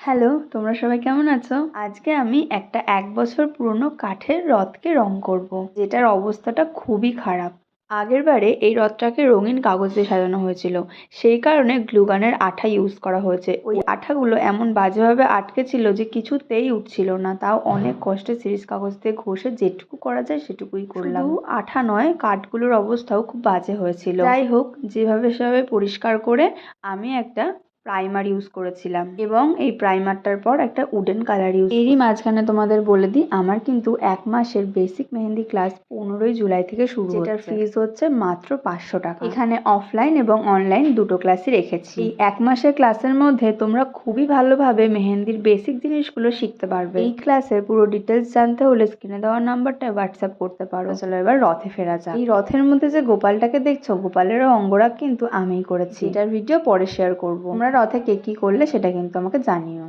Hello তোমরা সবাই কেমন আছো? আজকে আমি একটা এক বছর পুরনো কাঠের রথকে রং করব। যেটার অবস্থাটা খুবই খারাপ। আগের বারে এই রথটাকে রঙিন কাগজ দিয়ে সাজানো হয়েছিল সেই কারণে গ্লুগানের আঠা ইউজ করা হয়েছে। ওই আঠাগুলো এমন বাজেভাবে আটকে ছিল যে কিছুতেই উঠছিল না তাও অনেক কষ্টে সিরিজ কাগজ দিয়ে ঘষে যেটুকু করা যায় সেটুকুই করলাম। আঠা নয় কাঠগুলোর অবস্থাও খুব বাজে হয়েছিল। যাই হোক যেভাবে সেভাবে পরিষ্কার করে আমি একটা প্রাইমার ইউজ করেছিলাম। এবং এই প্রাইমারটার পর একটা উডেন কালার ইউজ এরই মাঝখানে তোমাদের বলে দিই আমার কিন্তু এক মাসের বেসিক মেহেন্দি ক্লাস পনেরোই জুলাই থেকে শুরু যেটার ফিজ হচ্ছে মাত্র পাঁচশো টাকা। এখানে অফলাইন এবং অনলাইন দুটো ক্লাসই রেখেছি। এই এক মাসের ক্লাসের মধ্যে তোমরা খুবই ভালোভাবে মেহেন্দির বেসিক জিনিসগুলো শিখতে পারবে। এই ক্লাসের পুরো ডিটেলস জানতে হলে স্ক্রিনে দেওয়া নাম্বারটা হোয়াটসঅ্যাপ করতে পারো। চলো এবার রথে ফেরা যাক। এই রথের মধ্যে যে গোপালটাকে দেখছ গোপালেরও অঙ্গরাগ কিন্তু আমিই করেছি। এটার ভিডিও পরে শেয়ার করব। তোমরা রথে কে কী করলে সেটা কিন্তু আমাকে জানিও।